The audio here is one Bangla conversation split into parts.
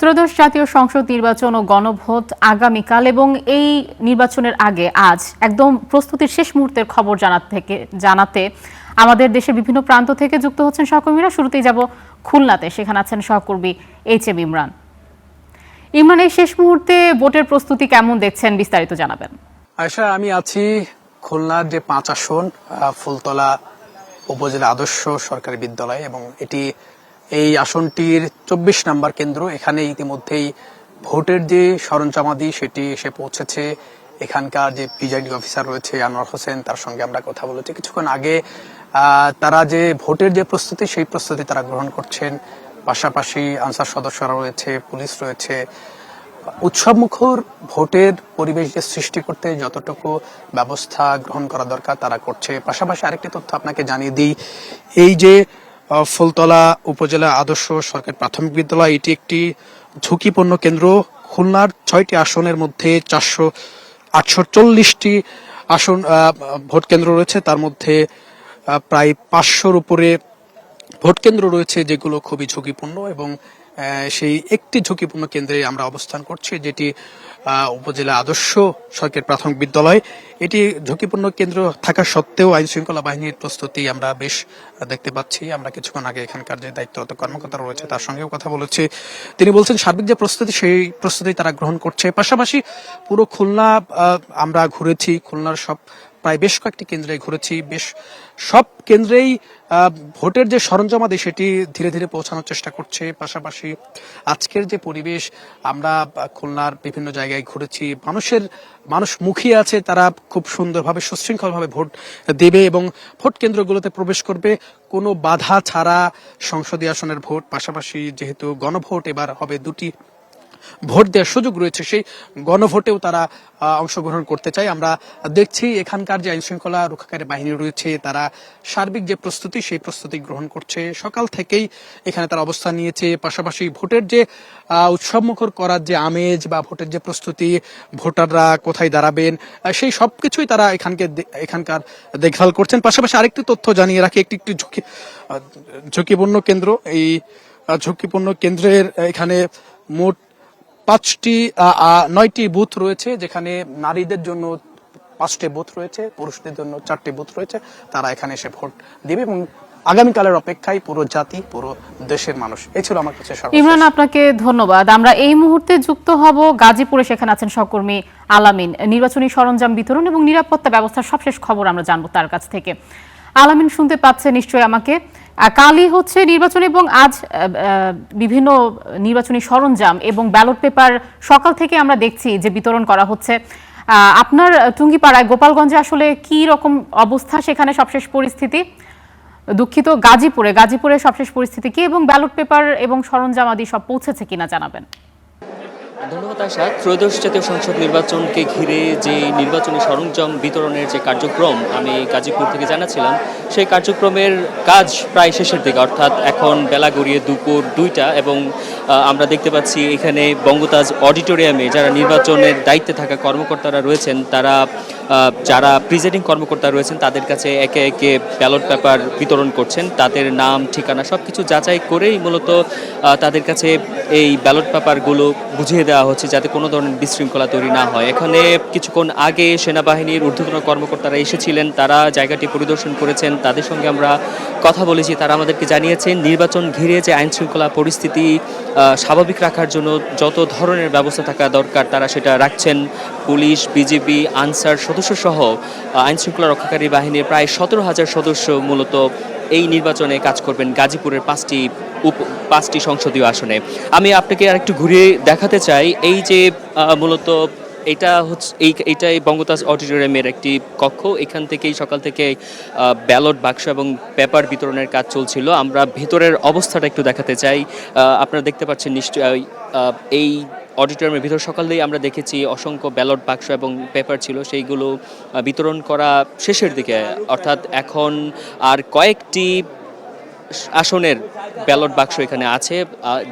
ত্রয়োদশ জাতীয় সংসদ নির্বাচন ও গণভোট আগামীকাল এবং এই নির্বাচনের আগে আজ একদম প্রস্তুতির শেষ মুহূর্তের খবর জানাতে থেকে জানাতে আমাদের দেশের বিভিন্ন প্রান্ত থেকে যুক্ত হচ্ছেন সহকর্মীরা। শুরুতেই যাব খুলনাতে। সেখানে আছেন সহকর্মী এইচ এম ইমরান। ইমরান এই শেষ মুহূর্তে ভোটের প্রস্তুতি কেমন দেখছেন বিস্তারিত জানাবেন। আয়সা আমি আছি খুলনার যে পাঁচ আসন ফুলতলা উপজেলা আদর্শ সরকারি বিদ্যালয় এবং এটি এই আসনটির চব্বিশ নাম্বার কেন্দ্র। এখানে ইতিমধ্যেই ভোটের যে সরঞ্জামাদি, সেটি এসে পৌঁছেছে। এখানকার যে প্রিজাইডিং অফিসার রয়েছে আনোয়ার হোসেন, তার সঙ্গে আমরা কথা বলেছি। কিছুক্ষণ আগে তারা যে ভোটের যে প্রস্তুতি, সেই প্রস্তুতি তারা গ্রহণ করছেন। পাশাপাশি আনসার সদস্যরা রয়েছে, পুলিশ রয়েছে। উৎসব মুখর ভোটের পরিবেশ যে সৃষ্টি করতে যতটুকু ব্যবস্থা গ্রহণ করা দরকার, তারা করছে। পাশাপাশি আরেকটি তথ্য আপনাকে জানিয়ে দিই। এই যে ফুলতলা উপজেলা আদর্শ সরকারি প্রাথমিক বিদ্যালয়, এটি একটি ঝুঁকিপূর্ণ কেন্দ্র। খুলনার ছয়টি আসনের মধ্যে চারশো আটশো চল্লিশটি আসন ভোট কেন্দ্র রয়েছে। তার মধ্যে প্রায় পাঁচশোর উপরে ভোট কেন্দ্র রয়েছে, যেগুলো খুবই ঝুঁকিপূর্ণ এবং সেই একটি ঝুঁকিপূর্ণ কেন্দ্রে আমরা অবস্থান করছি, যেটি উপজেলা আদর্শ সরকারি প্রাথমিক বিদ্যালয়। এটি ঝুঁকিপূর্ণ কেন্দ্র থাকা সত্ত্বেও আইন শৃঙ্খলা বাহিনীর প্রস্তুতি আমরা বেশ দেখতে পাচ্ছি। আমরা কিছুক্ষণ আগে এখানকার যে দায়িত্বরত কর্মকর্তা রয়েছে, তার সঙ্গেও কথা বলেছি। তিনি বলছেন, সার্বিক যে প্রস্তুতি, সেই প্রস্তুতি তারা গ্রহণ করছে। পাশাপাশি পুরো খুলনা আমরা ঘুরেছি। খুলনার সব, প্রায় বেশ কয়েকটি কেন্দ্রে ঘুরেছি। বেশ সব কেন্দ্রেই ভোটের যে সরঞ্জামাদি সেটি ধীরে ধীরে পৌঁছানোর চেষ্টা করছে। পাশাপাশি আজকের যে পরিবেশ, আমরা খুলনার বিভিন্ন জায়গায় ঘুরেছি। মানুষের, মানুষ মুখিয়ে আছে, তারা খুব সুন্দরভাবে, সুশৃঙ্খলভাবে ভোট দেবে এবং ভোট কেন্দ্রগুলোতে প্রবেশ করবে। কোনো বাধা ছাড়া সংসদীয় আসনের ভোট, পাশাপাশি যেহেতু গণভোট, এবার হবে দুটি ভোট দেওয়ার সুযোগ রয়েছে, সেই গণভোটেও তারা অংশগ্রহণ করতে চায়। আমরা দেখছি এখানকার যে আইন শৃঙ্খলা রক্ষাকারী বাহিনী রয়েছে, তারা সার্বিক যে প্রস্তুতি, সেই প্রস্তুতি গ্রহণ করছে। সকাল থেকেই এখানে তারা অবস্থান নিয়েছে। পাশাপাশি ভোটের যে উৎসবমুখর করার যে আমেজ বা ভোটের যে প্রস্তুতি, ভোটাররা কোথায় দাঁড়াবেন সেই সবকিছুই তারা এখানকে এখানকার দেখভাল করছেন। পাশাপাশি আরেকটি তথ্য জানিয়ে রাখি, একটি একটি ঝুঁকি ঝুঁকিপূর্ণ কেন্দ্র। এই ঝুঁকিপূর্ণ কেন্দ্রের, এখানে মোট পাঁচটি নয়টি বুথ রয়েছে যেখানে নারীদের জন্য পাঁচটি বুথ রয়েছে, পুরুষদের জন্য চারটি বুথ রয়েছে, তারা এখানে এসে ভোট দিবে এবং আগামীকালের অপেক্ষায় পুরো জাতি, পুরো দেশের মানুষ। এই ছিল আমার কাছে ইমরান, আপনাকে ধন্যবাদ। আমরা এই মুহূর্তে যুক্ত হব গাজীপুরে। সেখানে আছেন সহকর্মী আলামিন। নির্বাচনী সরঞ্জাম বিতরণ এবং নিরাপত্তা ব্যবস্থার সবশেষ খবর আমরা জানব তার কাছ থেকে। আলামিন, শুনতে পাচ্ছে নিশ্চয়ই আমাকে। কালই হচ্ছে নির্বাচন এবং আজ বিভিন্ন নির্বাচনী সরঞ্জাম এবং ব্যালট পেপার সকাল থেকে আমরা দেখছি যে বিতরণ করা হচ্ছে। আপনার টুঙ্গিপাড়ায় গোপালগঞ্জে আসলে কি রকম অবস্থা? সেখানে সবশেষ পরিস্থিতি? দুঃখিত, গাজীপুরে গাজীপুরে সবশেষ পরিস্থিতি কি? এবং ব্যালট পেপার এবং সরঞ্জাম আদি সব পৌঁছেছে কিনা জানাবেন। ধন্যবাদ, আশা। ত্রয়োদশ জাতীয় সংসদ নির্বাচনকে ঘিরে যে নির্বাচনী সরঞ্জাম বিতরণের যে কার্যক্রম আমি গাজীপুর থেকে জানাছিলাম সেই কার্যক্রমের কাজ প্রায় শেষের দিকে। অর্থাৎ এখন বেলা গড়িয়ে দুপুর দুইটা এবং আমরা দেখতে পাচ্ছি এখানে বঙ্গতাজ অডিটোরিয়ামে যারা নির্বাচনের দায়িত্বে থাকা কর্মকর্তারা রয়েছেন, তারা যারা প্রিজাইডিং কর্মকর্তা রয়েছেন, তাদের কাছে একে একে ব্যালট পেপার বিতরণ করছেন। তাদের নাম, ঠিকানা সব কিছু যাচাই করেই মূলত তাদের কাছে এই ব্যালট পেপারগুলো বুঝিয়ে দেওয়া হচ্ছে যাতে কোনো ধরনের বিশৃঙ্খলা তৈরি না হয়। এখানে কিছুক্ষণ আগে সেনাবাহিনীর ঊর্ধ্বতন কর্মকর্তারা এসেছিলেন। তারা জায়গাটি পরিদর্শন করেছেন। তাদের সঙ্গে আমরা কথা বলেছি। তারা আমাদেরকে জানিয়েছেন, নির্বাচন ঘিরে যে আইন শৃঙ্খলা পরিস্থিতি স্বাভাবিক রাখার জন্য যত ধরনের ব্যবস্থা থাকা দরকার, তারা সেটা রাখছেন। পুলিশ, বিজিবি, আনসার সদস্য সহ আইন শৃঙ্খলা রক্ষাকারী বাহিনীর প্রায় সতেরো হাজার সদস্য মূলত এই নির্বাচনে কাজ করবেন গাজীপুরের পাঁচটি উপ, পাঁচটি সংসদীয় আসনে। আমি আপনাকে আরেকটু ঘুরিয়ে দেখাতে চাই, এই যে মূলত এটা হচ্ছে, এই এইটাই বঙ্গতাজ অডিটোরিয়ামের একটি কক্ষ। এখান থেকেই সকাল থেকে ব্যালট, বাক্স এবং পেপার বিতরণের কাজ চলছিল। আমরা ভেতরের অবস্থাটা একটু দেখাতে চাই। আপনারা দেখতে পাচ্ছেন নিশ্চয়ই এই অডিটোরিয়ামের ভিতর সকালেই আমরা দেখেছি অসংখ্য ব্যালট বাক্স এবং পেপার ছিল, সেইগুলো বিতরণ করা শেষের দিকে। অর্থাৎ এখন আর কয়েকটি আসনের ব্যালট বাক্স এখানে আছে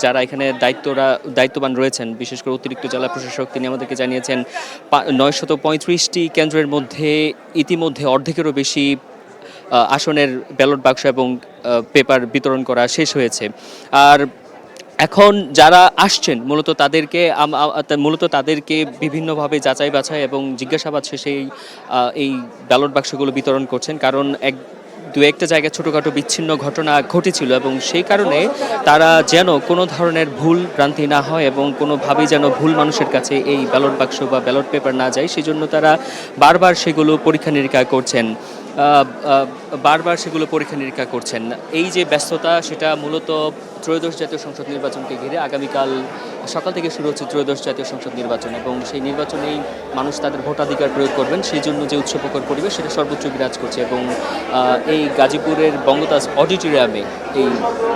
যারা এখানে দায়িত্বরা, দায়িত্ববান রয়েছেন। বিশেষ করে অতিরিক্ত জেলা প্রশাসক, তিনি আমাদেরকে জানিয়েছেন নয়শত পঁয়ত্রিশটি কেন্দ্রের মধ্যে ইতিমধ্যে অর্ধেকেরও বেশি আসনের ব্যালট বাক্স এবং পেপার বিতরণ করা শেষ হয়েছে। আর এখন যারা আসছেন মূলত তাদেরকে মূলত তাদেরকে বিভিন্নভাবে যাচাই বাছাই এবং জিজ্ঞাসাবাদ শেষে এই, ব্যালট বাক্সগুলো বিতরণ করছেন। কারণ এক দু একটা জায়গায় ছোটোখাটো বিচ্ছিন্ন ঘটনা ঘটেছিল এবং সেই কারণে তারা যেন কোনো ধরনের ভুল ভ্রান্তি না হয় এবং কোনোভাবেই যেন ভুল মানুষের কাছে এই ব্যালট বাক্স বা ব্যালট পেপার না যায়। সেজন্য তারা বারবার সেগুলো পরীক্ষা নিরীক্ষা করছেন। বারবার সেগুলো পরীক্ষা নিরীক্ষা করছেন। এই যে ব্যস্ততা সেটা মূলত ত্রয়োদশ জাতীয় সংসদ নির্বাচনকে ঘিরে আগামীকাল সকাল থেকে শুরু হচ্ছে ত্রয়োদশ জাতীয় সংসদ নির্বাচন এবং সেই নির্বাচনেই মানুষ তাদের ভোটাধিকার প্রয়োগ করবেন। সেই জন্য যে উৎসবকর পরিবেশ সেটা সর্বোচ্চ বিরাজ করছে এবং এই গাজীপুরের বঙ্গতাজ অডিটোরিয়ামে এই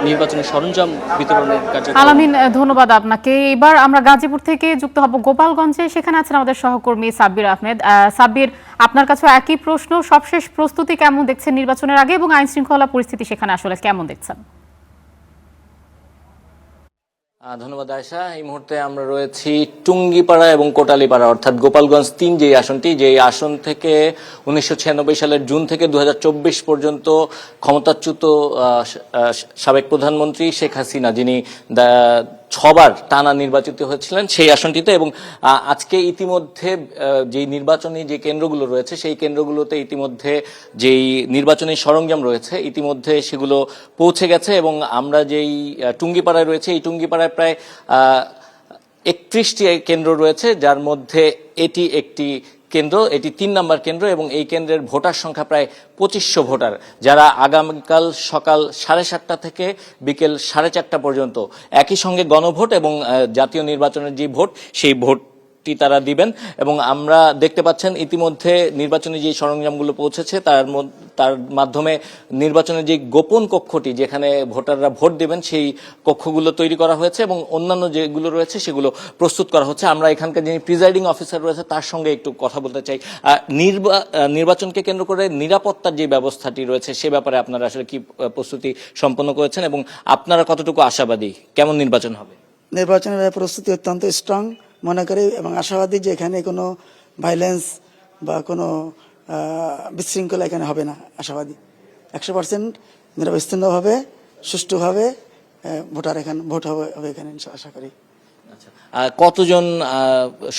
নির্বাচনের সরঞ্জাম বিতরণের কার্যক্রম আলামিন ধন্যবাদ আপনাকে। এবার আমরা গাজীপুর থেকে যুক্ত হব গোপালগঞ্জে। সেখানে আছেন আমাদের সহকর্মী সাব্বির আহমেদ। সাব্বির, আপনার কাছে একই প্রশ্ন। সবশেষ প্রস্তুতি কেমন দেখছেন নির্বাচনের আগে এবং আইন শৃঙ্খলা পরিস্থিতি সেখানে আসলে কেমন দেখছেন? ধন্যবাদ আয়সা এই মুহূর্তে আমরা রয়েছি টুঙ্গিপাড়া এবং কোটালীপাড়া, অর্থাৎ গোপালগঞ্জ তিন যে আসনটি যে আসন থেকে উনিশশো ছিয়ানব্বই সালের জুন থেকে দু হাজার চব্বিশ পর্যন্ত ক্ষমতাচ্যুত সাবেক প্রধানমন্ত্রী শেখ হাসিনা, যিনি ছবার টানা নির্বাচিত হয়েছিলেন সেই আসনটিতে এবং আজকে ইতিমধ্যে যে নির্বাচনী যে কেন্দ্রগুলো রয়েছে, সেই কেন্দ্রগুলোতে ইতিমধ্যে যেই নির্বাচনী সরঞ্জাম রয়েছে, ইতিমধ্যে সেগুলো পৌঁছে গেছে এবং আমরা যেই টুঙ্গিপাড়ায় রয়েছে, এই টুঙ্গিপাড়ায় প্রায় একত্রিশটি কেন্দ্র রয়েছে, যার মধ্যে এটি একটি কেন্দ্র, এটি তিন নম্বর কেন্দ্র এবং এই কেন্দ্রের ভোটার সংখ্যা প্রায় পঁচিশশো ভোটার, যারা আগামীকাল সকাল সাড়ে সাতটা থেকে বিকেল সাড়ে চারটা পর্যন্ত একই সঙ্গে গণভোট এবং জাতীয় নির্বাচনের যে ভোট, সেই ভোটটি তারা দিবেন। এবং আমরা দেখতে পাচ্ছেন ইতিমধ্যে নির্বাচনী যে সরঞ্জামগুলো পৌঁছেছে, তার তার মাধ্যমে নির্বাচনের যে গোপন কক্ষটি যেখানে ভোটাররা ভোট দেবেন, সেই কক্ষগুলো তৈরি করা হয়েছে এবং অন্যান্য যেগুলো রয়েছে সেগুলো প্রস্তুত করা হচ্ছে। আমরা এখানকার যিনি প্রিজাইডিং অফিসার রয়েছে, তার সঙ্গে একটু কথা বলতে চাই। নির্বা- নির্বাচনকে কেন্দ্র করে নিরাপত্তার যে ব্যবস্থাটি রয়েছে, সে ব্যাপারে আপনারা আসলে কি প্রস্তুতি সম্পন্ন করেছেন এবং আপনারা কতটুকু আশাবাদী? কেমন নির্বাচন হবে? নির্বাচনের প্রস্তুতি অত্যন্ত স্ট্রং মনে করি এবং আশাবাদী যে এখানে কোনো ভাইলেন্স বা কোনো বিশৃঙ্খলা এখানে হবে না আশাবাদী। একশো পার্সেন্ট নিরবচ্ছিন্নভাবে সুষ্ঠুভাবে ভোটার এখানে ভোট হবে হবে এখানে আশা করি। আচ্ছা। কতজন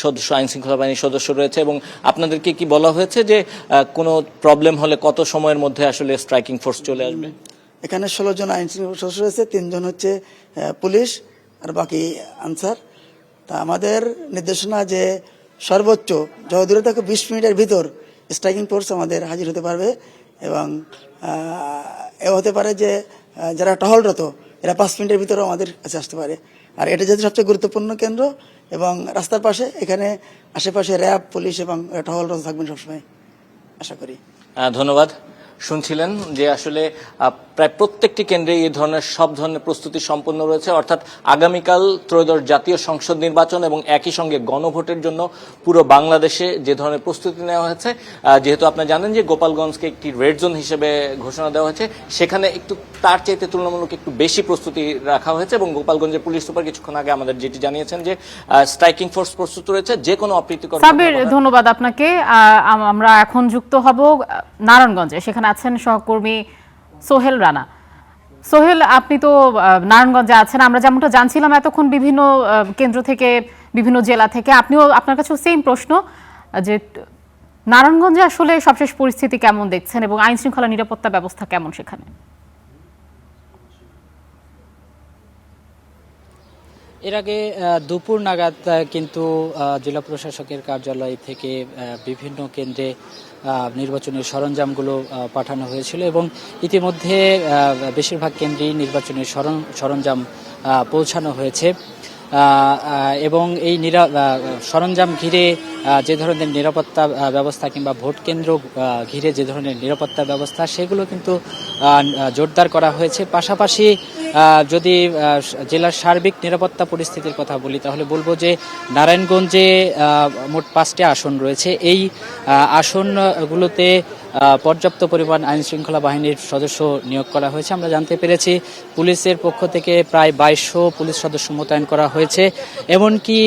সদস্য আইন শৃঙ্খলা বাহিনীর সদস্য রয়েছে এবং আপনাদেরকে কি বলা হয়েছে যে কোনো প্রবলেম হলে কত সময়ের মধ্যে আসলে স্ট্রাইকিং ফোর্স চলে আসবে? এখানে ষোলো জন আইন শৃঙ্খলা সদস্য রয়েছে তিনজন হচ্ছে পুলিশ আর বাকি আনসার। তা আমাদের নির্দেশনা যে সর্বোচ্চ যত দূরে থাকে বিশ মিনিটের ভিতর স্ট্রাইকিং ফোর্স আমাদের হাজির হতে পারবে এবং এ হতে পারে যে যারা টহলরত, এরা পাঁচ মিনিটের ভিতরেও আমাদের কাছে আসতে পারে। আর এটা যেহেতু সবচেয়ে গুরুত্বপূর্ণ কেন্দ্র এবং রাস্তার পাশে, এখানে আশেপাশে র্যাব, পুলিশ এবং টহলরত থাকবেন সবসময়, আশা করি। ধন্যবাদ। শুনছিলেন যে আসলে প্রায় প্রত্যেকটি কেন্দ্রে এই ধরনের সব ধরনের প্রস্তুতি সম্পন্ন রয়েছে। অর্থাৎ আগামীকাল ত্রয়োদশ জাতীয় সংসদ নির্বাচন এবং একই সঙ্গে গণভোটের জন্য পুরো বাংলাদেশে যে ধরনের প্রস্তুতি নেওয়া হয়েছে যেহেতু আপনারা জানেন যে গোপালগঞ্জকে একটি রেড জোন হিসেবে ঘোষণা দেওয়া হয়েছে সেখানে একটু তার চাইতে তুলনামূলক একটু বেশি প্রস্তুতি রাখা হয়েছে এবং গোপালগঞ্জের পুলিশ সুপার কিছুক্ষণ আগে আমাদের যেটি জানিয়েছেন যে স্ট্রাইকিং ফোর্স প্রস্তুত রয়েছে যে কোনো অপ্রীতিকর ধন্যবাদ আপনাকে। আমরা এখন যুক্ত হব নারায়ণগঞ্জে। সেখানে আছেন সহকর্মী সোহেল রানা। সোহেল, আপনি তো নারায়ণগঞ্জে আছেন। আমরা যেমনটা জানছিলাম, এতক্ষণ বিভিন্ন কেন্দ্র থেকে, বিভিন্ন জেলা থেকে, আপনিও আপনার কাছেও সেম প্রশ্ন, যে নারায়ণগঞ্জে আসলে সবশেষ পরিস্থিতি কেমন দেখছেন এবং আইন শৃঙ্খলা নিরাপত্তা ব্যবস্থা কেমন সেখানে? এর আগে দুপুর নাগাদ কিন্তু জেলা প্রশাসকের কার্যালয় থেকে বিভিন্ন কেন্দ্রে আহ, নির্বাচনী সরঞ্জামগুলো পাঠানো হয়েছিল এবং ইতিমধ্যে বেশিরভাগ কেন্দ্রেই নির্বাচনের সরঞ্জাম পৌঁছানো হয়েছে। এবং এই সরঞ্জাম ঘিরে যে ধরনের নিরাপত্তা ব্যবস্থা কিংবা ভোট কেন্দ্র ঘিরে যে ধরনের নিরাপত্তা ব্যবস্থা, সেগুলো কিন্তু জোরদার করা হয়েছে। পাশাপাশি যদি জেলার সার্বিক নিরাপত্তা পরিস্থিতির কথা বলি, তাহলে বলব যে নারায়ণগঞ্জে মোট পাঁচটি আসন রয়েছে। এই আসনগুলোতে পর্যাপ্ত পরিমাণ আইন শৃঙ্খলা বাহিনীর সদস্য নিয়োগ করা হয়েছে। আমরা জানতে পেরেছি পুলিশের পক্ষ থেকে প্রায় বাইশশো পুলিশ সদস্য মোতায়েন করা হয়েছে, এমনকি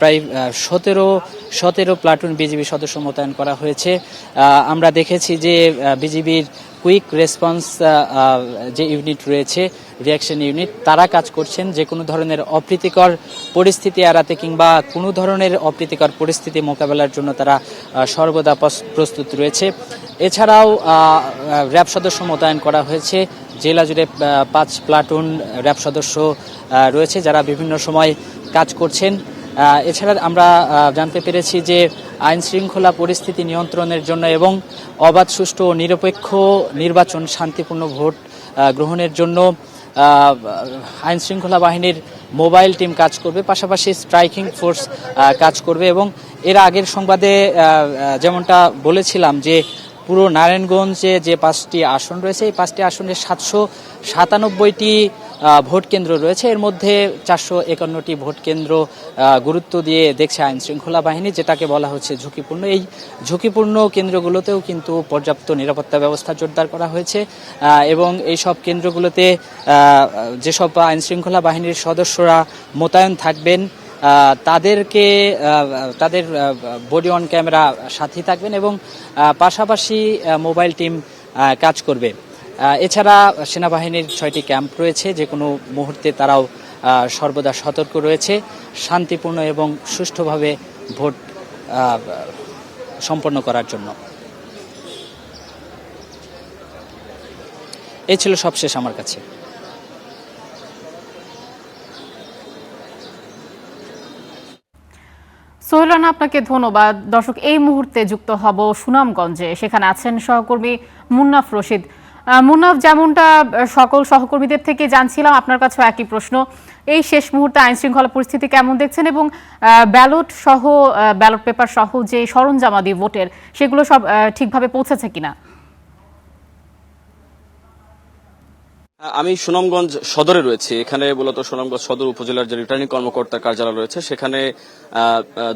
প্রায় সতেরো সতেরো প্লাটুন বিজিবি সদস্য মোতায়েন করা হয়েছে। আমরা দেখেছি যে বিজিবির কুইক রেসপন্স যে ইউনিট রয়েছে, রিয়াকশন ইউনিট, তারা কাজ করছেন যে কোনো ধরনের অপ্রীতিকর পরিস্থিতি এড়াতে কিংবা কোনো ধরনের অপ্রীতিকর পরিস্থিতি মোকাবেলার জন্য তারা সর্বদা প্রস্তুত রয়েছে। এছাড়াও র্যাব সদস্য মোতায়েন করা হয়েছে। জেলা জুড়ে পাঁচ প্লাটুন র্যাব সদস্য রয়েছে যারা বিভিন্ন সময় কাজ করছেন। এছাড়া আমরা জানতে পেরেছি যে আইন শৃঙ্খলা পরিস্থিতি নিয়ন্ত্রণের জন্য এবং অবাধ, সুষ্ঠু ও নিরপেক্ষ নির্বাচন শান্তিপূর্ণ ভোট গ্রহণের জন্য আইন শৃঙ্খলা বাহিনীর মোবাইল টিম কাজ করবে, পাশাপাশি স্ট্রাইকিং ফোর্স কাজ করবে এবং এর আগের সংবাদে যেমনটা বলেছিলাম যে পুরো নারায়ণগঞ্জে যে পাঁচটি আসন রয়েছে, এই পাঁচটি আসনে সাতশো সাতানব্বইটি ভোট কেন্দ্র রয়েছে। এর মধ্যে চারশো একান্নটি ভোট কেন্দ্র গুরুত্ব দিয়ে দেখছে আইন শৃঙ্খলা বাহিনী, যেটাকে বলা হচ্ছে ঝুঁকিপূর্ণ। এই ঝুঁকিপূর্ণ কেন্দ্রগুলোতেও কিন্তু পর্যাপ্ত নিরাপত্তা ব্যবস্থা জোরদার করা হয়েছে। এবং এই সব কেন্দ্রগুলোতে যেসব আইন শৃঙ্খলা বাহিনীর সদস্যরা মোতায়েন থাকবেন তাদেরকে তাদের বডি অন ক্যামেরা সাথী থাকবেন এবং পাশাপাশি মোবাইল টিম কাজ করবে। এছাড়া সেনাবাহিনীর ছয়টি ক্যাম্প রয়েছে, যে কোনো মুহূর্তে তারাও সর্বদা সতর্ক রয়েছে। শান্তিপূর্ণ এবং সুষ্ঠুভাবে ভোট সম্পন্ন করার জন্য। এই ছিল সবশেষ আমার কাছে। সোহেল রানা আপনাকে ধন্যবাদ। দর্শক, এই মুহূর্তে যুক্ত হব সুনামগঞ্জে। সেখানে আছেন সহকর্মী মুন্নাফ রশিদ। আহ, মুন্নাফ যেমনটা সকল সহকর্মীদের থেকে জানছিলাম আপনার কাছেও একই প্রশ্ন। এই শেষ মুহূর্তে আইন শৃঙ্খলা পরিস্থিতি কেমন দেখছেন এবং ব্যালট সহ ব্যালট পেপার সহ যে সরঞ্জামাদি ভোটের সেগুলো সব ঠিকভাবে পৌঁছেছে কিনা? আমি সুনামগঞ্জ সদরে রয়েছি। এখানে মূলত সুনামগঞ্জ সদর উপজেলার যে রিটার্নিং কর্মকর্তার কার্যালয় রয়েছে, সেখানে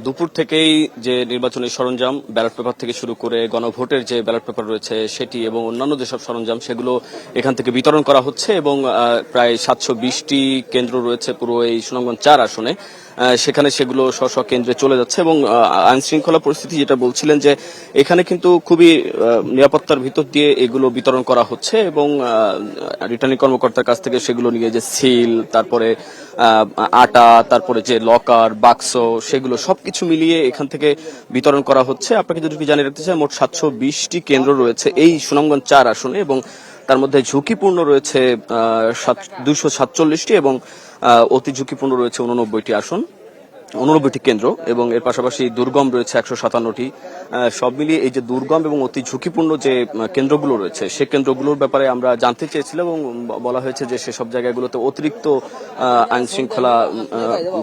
দুপুর থেকেই যে নির্বাচনী সরঞ্জাম ব্যালট পেপার থেকে শুরু করে গণভোটের যে ব্যালট পেপার রয়েছে, সেটি এবং অন্যান্য যেসব সরঞ্জাম, সেগুলো এখান থেকে বিতরণ করা হচ্ছে এবং প্রায় সাতশো বিশটি কেন্দ্র রয়েছে পুরো এই সুনামগঞ্জ চার আসনে। সেখানে সেগুলো স্ব স্ব কেন্দ্রে চলে যাচ্ছে এবং আইন শৃঙ্খলা পরিস্থিতি যেটা বলছিলেন যে, এখানে কিন্তু খুবই নিরাপত্তার ভিতর দিয়ে এগুলো বিতরণ করা হচ্ছে এবং রিটার্নিং কর্মকর্তার কাছ থেকে সেগুলো নিয়ে যে সিল, তারপরে আটা, তারপরে যে লকার, বাক্স, সেগুলো সবকিছু মিলিয়ে এখান থেকে বিতরণ করা হচ্ছে। আপনাকে যদি জানিয়ে রাখতে চাই, মোট সাতশো বিশটি কেন্দ্র রয়েছে এই সুনামগঞ্জ চার আসনে এবং তার মধ্যে ঝুঁকিপূর্ণ রয়েছে দুশো সাতচল্লিশটি এবং অতি ঝুঁকিপূর্ণ রয়েছে উননব্বইটি আসন। উননব্বইটি কেন্দ্র এবং এর পাশাপাশি দুর্গম রয়েছে একশো সাতান্নটি। সব মিলিয়ে এই যে দুর্গম এবং অতি ঝুঁকিপূর্ণ যে কেন্দ্রগুলো রয়েছে, সে কেন্দ্রগুলোর ব্যাপারে আমরা জানতে চেয়েছিলাম এবং বলা হয়েছে যে সেসব জায়গাগুলোতে অতিরিক্ত আইন শৃঙ্খলা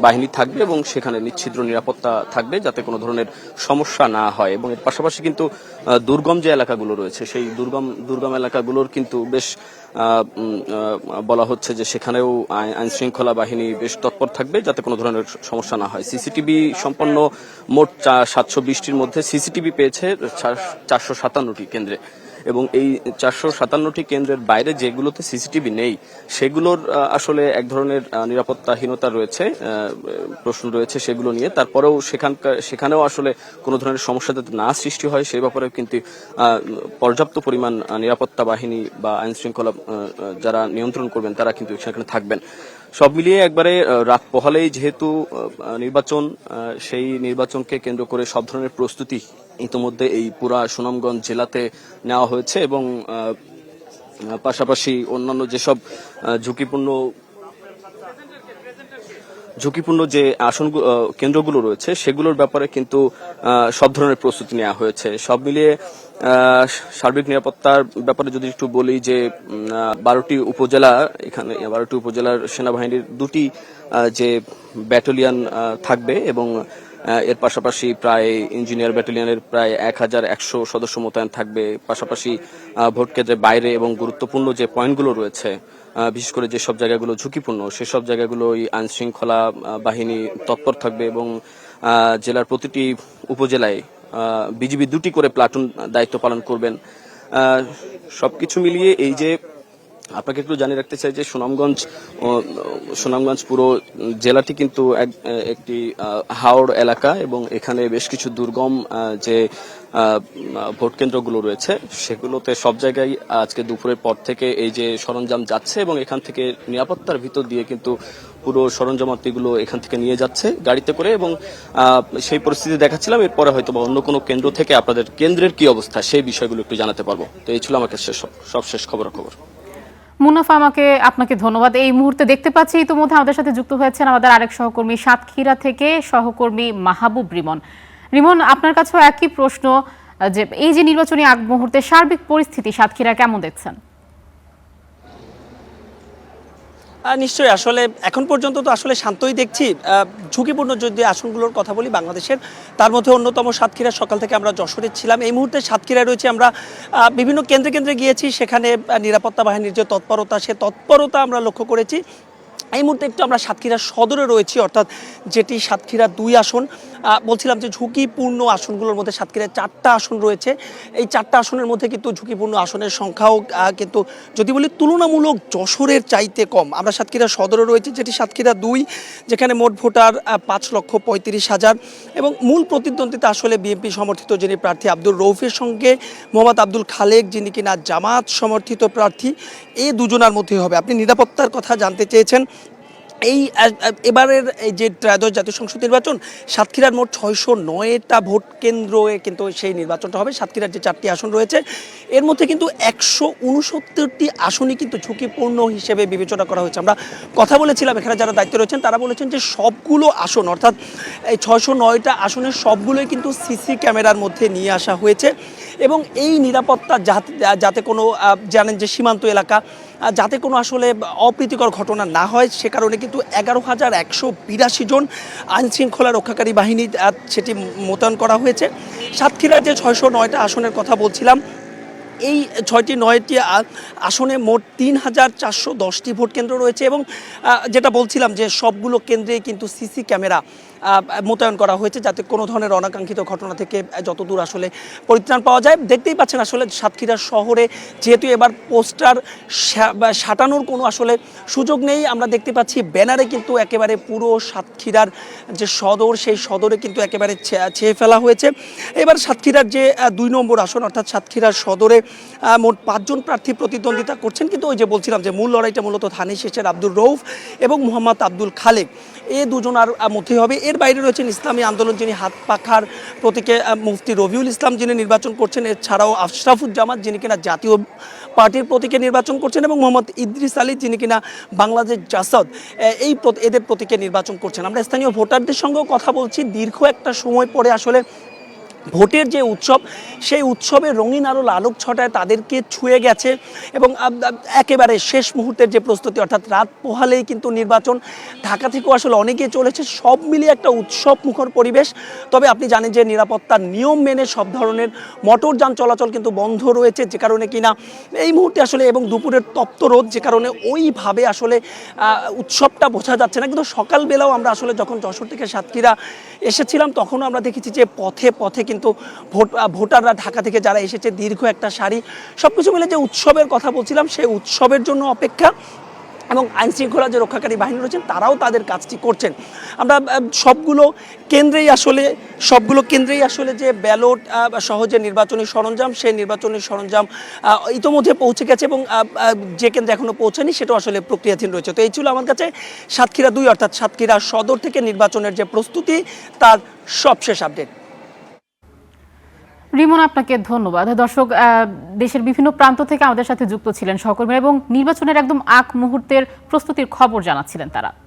বাহিনী থাকবে এবং সেখানে নিচ্ছিদ্র নিরাপত্তা থাকবে যাতে কোনো ধরনের সমস্যা না হয় এবং এর পাশাপাশি কিন্তু দুর্গম যে এলাকাগুলো রয়েছে, সেই দুর্গম দুর্গম এলাকাগুলোর কিন্তু বেশ বলা হচ্ছে যে সেখানেও আইন শৃঙ্খলা বাহিনী বেশ তৎপর থাকবে যাতে কোনো ধরনের সমস্যা না হয়। সিসিটিভি সম্পন্ন মোট সাতশো বিশটির মধ্যে সিসিটিভি পেয়েছে চারশো সাতান্নটি কেন্দ্রে। এবং এই চারশো সাতান্নটি কেন্দ্রের বাইরে যেগুলোতে সিসিটিভি নেই, সেগুলোর আসলে এক ধরনের নিরাপত্তাহীনতা রয়েছে প্রশ্ন রয়েছে সেগুলো নিয়ে। তারপরেও সেখানকার, সেখানেও আসলে কোনো ধরনের সমস্যা যাতে না সৃষ্টি হয় সেই ব্যাপারে কিন্তু পর্যাপ্ত পরিমাণ নিরাপত্তা বাহিনী বা আইন শৃঙ্খলা যারা নিয়ন্ত্রণ করবেন, তারা কিন্তু সেখানে থাকবেন। সব মিলিয়ে একবারে রাত পোহালেই যেহেতু নির্বাচন সেই নির্বাচনকে কেন্দ্র করে সব ধরনের প্রস্তুতি ইতিমধ্যে এই পুরা সুনামগঞ্জ জেলাতে নেওয়া হয়েছে এবং পাশাপাশি অন্যান্য যেসব ঝুঁকিপূর্ণ ঝুঁকিপূর্ণ যে আসন কেন্দ্রগুলো রয়েছে, সেগুলোর ব্যাপারে কিন্তু সব ধরনের প্রস্তুতি নেওয়া হয়েছে। সব মিলিয়ে সার্বিক নিরাপত্তার ব্যাপারে যদি একটু বলি যে বারোটি উপজেলা এখানে, বারোটি উপজেলার সেনাবাহিনীর দুটি যে ব্যাটালিয়ান থাকবে এবং এর পাশাপাশি প্রায় ইঞ্জিনিয়ার ব্যাটালিয়নের প্রায় এক হাজার একশো সদস্য মোতায়েন থাকবে। পাশাপাশি ভোট কেন্দ্রের বাইরে এবং গুরুত্বপূর্ণ যে পয়েন্টগুলো রয়েছে বিশেষ করে যেসব জায়গাগুলো ঝুঁকিপূর্ণ, সেসব জায়গাগুলো আইন শৃঙ্খলা বাহিনী তৎপর থাকবে এবং জেলার প্রতিটি উপজেলায় বিজিবি দুটি করে প্লাটুন দায়িত্ব পালন করবেন। সবকিছু মিলিয়ে এই যে আপনাকে একটু জানিয়ে রাখতে চাই যে সুনামগঞ্জ সুনামগঞ্জ পুরো জেলাটি কিন্তু এক- একটি হাওড় এলাকা এবং এখানে বেশ কিছু দুর্গম যে ভোট কেন্দ্রগুলো রয়েছে, সেগুলোতে সব জায়গায় আজকে দুপুরের পর থেকে এই যে সরঞ্জাম যাচ্ছে এবং এখান থেকে নিরাপত্তার ভিতর দিয়ে কিন্তু পুরো সরঞ্জামাতিগুলো এখান থেকে নিয়ে যাচ্ছে গাড়িতে করে এবং সেই পরিস্থিতি দেখাচ্ছিলাম, এরপরে হয়তো বা অন্য কোনো কেন্দ্র থেকে আপনাদের কেন্দ্রের কি অবস্থা সেই বিষয়গুলো একটু জানাতে পারব। তো এই ছিল আমাকে সব- সব শেষ খবর খবর মুনাফা আমাকে, আপনাকে ধন্যবাদ। এই মুহূর্তে দেখতে পাচ্ছি ইতিমধ্যে আমাদের সাথে যুক্ত হয়েছেন আমাদের আরেক সহকর্মী সাতক্ষীরা থেকে সহকর্মী মাহবুব রিমন। রিমন, আপনার কাছেও একই প্রশ্ন, যে এই যে নির্বাচনী আগ মুহূর্তে সার্বিক পরিস্থিতি সাতক্ষীরা কেমন দেখছেন? নিশ্চয়ই, আসলে এখন পর্যন্ত তো আসলে শান্তই দেখছি। ঝুঁকিপূর্ণ যদি আসনগুলোর কথা বলি বাংলাদেশের, তার মধ্যে অন্যতম সাতক্ষীরা, সকাল থেকে আমরা যশোরে ছিলাম। এই মুহূর্তে সাতক্ষীরা রয়েছে আমরা বিভিন্ন কেন্দ্রে কেন্দ্রে গিয়েছি, সেখানে নিরাপত্তা বাহিনীর যে তৎপরতা, সে তৎপরতা আমরা লক্ষ্য করেছি। এই মুহূর্তে একটু আমরা সাতক্ষীরা সদরে রয়েছি, অর্থাৎ যেটি সাতক্ষীরা দুই আসন। বলছিলাম যে ঝুঁকিপূর্ণ আসনগুলোর মধ্যে সাতক্ষীরায় চারটা আসন রয়েছে। এই চারটা আসনের মধ্যে কিন্তু ঝুঁকিপূর্ণ আসনের সংখ্যাও কিন্তু যদি বলি তুলনামূলক যশোরের চাইতে কম। আমরা সাতক্ষীরা সদরে রয়েছি, যেটি সাতক্ষীরা দুই, যেখানে মোট ভোটার পাঁচ লক্ষ পঁয়ত্রিশ হাজার। এবং মূল প্রতিদ্বন্দ্বিতা আসলে বিএনপি সমর্থিত যিনি প্রার্থী আব্দুল রৌফের সঙ্গে মোহাম্মদ আব্দুল খালেক, যিনি কিনা জামাত সমর্থিত প্রার্থী এই দুজনার মধ্যে হবে। আপনি নিরাপত্তার কথা জানতে চেয়েছেন। এই এবারের এই যে ত্রয়োদশ জাতীয় সংসদ নির্বাচন, সাতক্ষীরার মোট ছয়শো নয়টা ভোট কেন্দ্রে কিন্তু সেই নির্বাচনটা হবে। সাতক্ষীরার যে চারটি আসন রয়েছে, এর মধ্যে কিন্তু একশো উনসত্তরটি আসনই কিন্তু ঝুঁকিপূর্ণ হিসেবে বিবেচনা করা হয়েছে। আমরা কথা বলেছিলাম, এখানে যারা দায়িত্বে রয়েছেন, তারা বলেছেন যে সবগুলো আসন, অর্থাৎ এই ছয়শো নয়টা আসনের সবগুলোই কিন্তু সিসি ক্যামেরার মধ্যে নিয়ে আসা হয়েছে। এবং এই নিরাপত্তা যাতে যাতে কোনো জানেন যে সীমান্ত এলাকা যাতে কোনো আসলে অপ্রীতিকর ঘটনা না হয়, সে কারণে কিন্তু এগারো হাজার একশো বিরাশি জন আইনশৃঙ্খলা রক্ষাকারী বাহিনী সেটি মোতায়েন করা হয়েছে। সাতক্ষীরার যে ছয়শো নয়টা আসনের কথা বলছিলাম, এই ছয়টি নয়টি আসনে মোট তিন হাজার চারশো দশটি ভোট কেন্দ্র রয়েছে এবং যেটা বলছিলাম যে সবগুলো কেন্দ্রেই কিন্তু সিসি ক্যামেরা মোতায়েন করা হয়েছে যাতে কোনো ধরনের অনাকাঙ্ক্ষিত ঘটনা থেকে যতদূর আসলে পরিত্রাণ পাওয়া যায়। দেখতেই পাচ্ছেন আসলে সাতক্ষীরা শহরে যেহেতু এবার পোস্টার সাটানোর কোনো আসলে সুযোগ নেই, আমরা দেখতে পাচ্ছি ব্যানারে কিন্তু একেবারে পুরো সাতক্ষীরার যে সদর, সেই সদরে কিন্তু একেবারে ছেয়ে ফেলা হয়েছে। এবার সাতক্ষীরার যে দুই নম্বর আসন, অর্থাৎ সাতক্ষীরার সদরে মোট পাঁচজন প্রার্থী প্রতিদ্বন্দ্বিতা করছেন। কিন্তু ওই যে বলছিলাম যে মূল লড়াইটা মূলত ধানি শেষের আব্দুল রৌফ এবং মোহাম্মদ আব্দুল খালেক। এ দুজনার আর মধ্যে হবে। এর বাইরে রয়েছেন ইসলামী আন্দোলন যিনি হাত পাখার প্রতীকে মুফতি রবিউল ইসলাম যিনি নির্বাচন করছেন, এছাড়াও আশরাফুজ্জামান যিনি কিনা জাতীয় পার্টির প্রতীকে নির্বাচন করছেন এবং মোহাম্মদ ইদ্রিস আলী যিনি কিনা বাংলাদেশ জাসদ এই এদের প্রতীকে নির্বাচন করছেন। আমরা স্থানীয় ভোটারদের সঙ্গেও কথা বলছি। দীর্ঘ একটা সময় পরে আসলে ভোটের যে উৎসব, সেই উৎসবে রঙিন আলো আলোক ছটায় তাদেরকে ছুঁয়ে গেছে এবং একেবারে শেষ মুহূর্তের যে প্রস্তুতি, অর্থাৎ রাত পোহালেই কিন্তু নির্বাচন। ঢাকা থেকেও আসলে অনেকেই চলেছে, সব মিলিয়ে একটা উৎসব মুখর পরিবেশ। তবে আপনি জানেন যে নিরাপত্তার নিয়ম মেনে সব ধরনের মোটর যান চলাচল কিন্তু বন্ধ রয়েছে যে কারণে কিনা। এই মুহূর্তে আসলে এবং দুপুরের তপ্ত রোদ যে কারণে ওইভাবে আসলে উৎসবটা বোঝা যাচ্ছে না। কিন্তু সকালবেলাও আমরা আসলে যখন যশোর থেকে সাতক্ষীরা এসেছিলাম, তখনও আমরা দেখেছি যে পথে পথে কিন্তু ভোট ভোটাররা ঢাকা থেকে যারা এসেছে, দীর্ঘ একটা সারি সব কিছু মিলে যে উৎসবের কথা বলছিলাম, সেই উৎসবের জন্য অপেক্ষা এবং আইনশৃঙ্খলা যে রক্ষাকারী বাহিনী রয়েছেন, তারাও তাদের কাজটি করছেন। আমরা সবগুলো কেন্দ্রেই আসলে, সবগুলো কেন্দ্রেই আসলে যে ব্যালট সহজে নির্বাচনী সরঞ্জাম, সেই নির্বাচনী সরঞ্জাম ইতোমধ্যে পৌঁছে গেছে এবং যে কেন্দ্রে এখনও পৌঁছায়নি সেটাও আসলে প্রক্রিয়াধীন রয়েছে। তো এই ছিল আমার কাছে সাতক্ষীরা দুই, অর্থাৎ সাতক্ষীরা সদর থেকে নির্বাচনের যে প্রস্তুতি, তার সবশেষ আপডেট। রিমন, আপনাকে ধন্যবাদ। দর্শক দেশের বিভিন্ন প্রান্ত থেকে আমাদের সাথে যুক্ত ছিলেন সহকর্মীরা এবং নির্বাচনের একদম আক মুহূর্তের প্রস্তুতির খবর জানাচ্ছিলেন তারা।